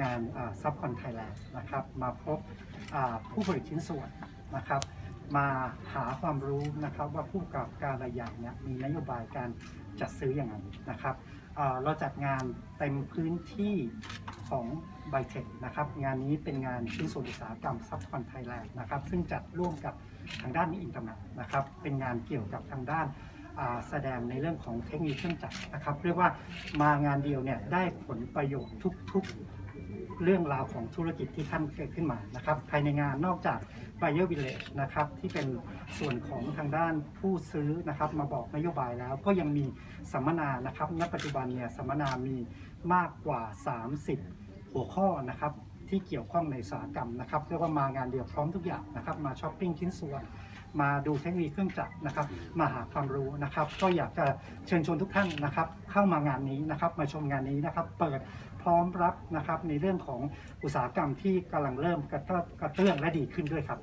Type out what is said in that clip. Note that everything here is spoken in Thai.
งานซับคอนไทยแลนด์นะครับ มาพบผู้ผลิตชิ้นส่วนนะครับ มาหาความรู้นะครับว่าผู้ประกอบการรายใหญ่เนี่ยมีนโยบายการจัดซื้ออย่างไรนะครับเราจัดงานเต็มพื้นที่ของไบเทคนะครับ งานนี้เป็นงานชิ้นส่วนอุตสาหกรรมซับคอนไทยแลนด์นะครับ ซึ่งจัดร่วมกับทางด้านอินเตอร์เน็ตนะครับ เป็นงานเกี่ยวกับทางด้านแสดงในเรื่องของเทคโนโลยีเครื่องจักรนะครับ เรียกว่ามางานเดียวเนี่ยได้ผลประโยชน์ทุกๆ เรื่องราวของธุรกิจที่ท่านเกิดขึ้นมานะครับ ภายในงานนอกจาก Buyer Village นะครับที่เป็นส่วนของทางด้านผู้ซื้อนะครับมาบอกนโยบายแล้วก็ยังมีสัมมนานะครับณปัจจุบันเนี่ยสัมมนามีมากกว่า 30 หัวข้อนะครับ ที่เกี่ยวข้องในอุตสาหกรรมนะครับเรียกว่ามางานเดียวพร้อมทุกอย่างนะครับมาช้อปปิ้งชิ้นส่วน มาดูเทคโนโลยีเครื่องจักรนะครับ มาหาความรู้นะครับ ก็อยากจะเชิญชวนทุกท่านนะครับ เข้ามางานนี้นะครับ มาชมงานนี้นะครับ เปิดพร้อมรับนะครับในเรื่องของอุตสาหกรรมที่กำลังเริ่มกระเตื้อกระเตื้องและดีขึ้นด้วยครับ